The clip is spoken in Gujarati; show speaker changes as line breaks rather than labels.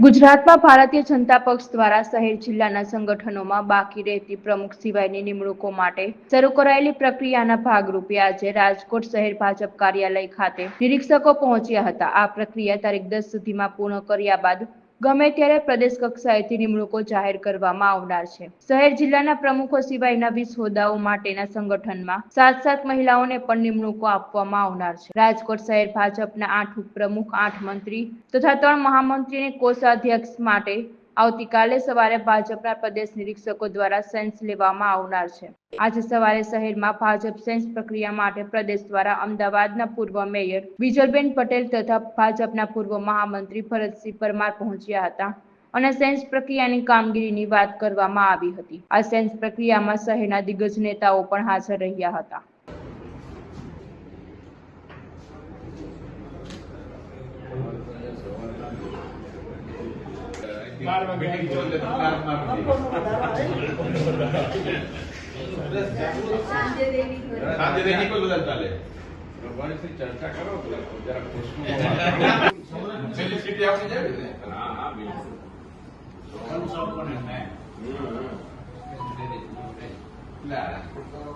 ગુજરાતમાં ભારતીય જનતા પક્ષ દ્વારા શહેર જિલ્લાના સંગઠનોમાં બાકી રહેતી પ્રમુખ સિવાયની નિમણૂકો માટે શરૂ કરાયેલી પ્રક્રિયાના ભાગરૂપે આજે રાજકોટ શહેર ભાજપ કાર્યાલય ખાતે નિરીક્ષકો પહોંચ્યા હતા. આ પ્રક્રિયા તારીખ દસ સુધીમાં પૂર્ણ કર્યા બાદ ગમે ત્યારે પ્રદેશ કક્ષાએથી નિમણૂકો જાહેર કરવામાં આવનાર છે. શહેર જિલ્લાના પ્રમુખો સિવાયના વીસ હોદ્દાઓ માટેના સંગઠનમાં સાત સાત મહિલાઓને પણ નિમણૂકો આપવામાં આવનાર છે. રાજકોટ શહેર ભાજપના આઠ ઉપપ્રમુખ, આઠ મંત્રી તથા ત્રણ મહામંત્રી અને કોષાધ્યક્ષ માટે આવતીકાલે સવારે ભાજપના પ્રદેશ નિરીક્ષકો દ્વારા સેન્સ લેવામાં આવનાર છે. આજે સવારે શહેરમાં ભાજપ સેન્સ પ્રક્રિયા માટે પ્રદેશ દ્વારા અમદાવાદના પૂર્વ મેયર વિજલબેન પટેલ તથા ભાજપના પૂર્વ મહામંત્રી ભરતસિંહ પરમાર પહોંચ્યા હતા અને સેન્સ પ્રક્રિયાની કામગીરીની વાત કરવામાં આવી હતી. આ સેન્સ પ્રક્રિયામાં શહેરના દિગ્ગજ નેતાઓ પણ હાજર રહ્યા હતા.
બધા ચાલે ભગવાનથી ચર્ચા કરો જરા ખુશનુમા ફેલિસિટી આપી જાય ને હા હા બિલકુલ એટલે આ રાજકોટ તો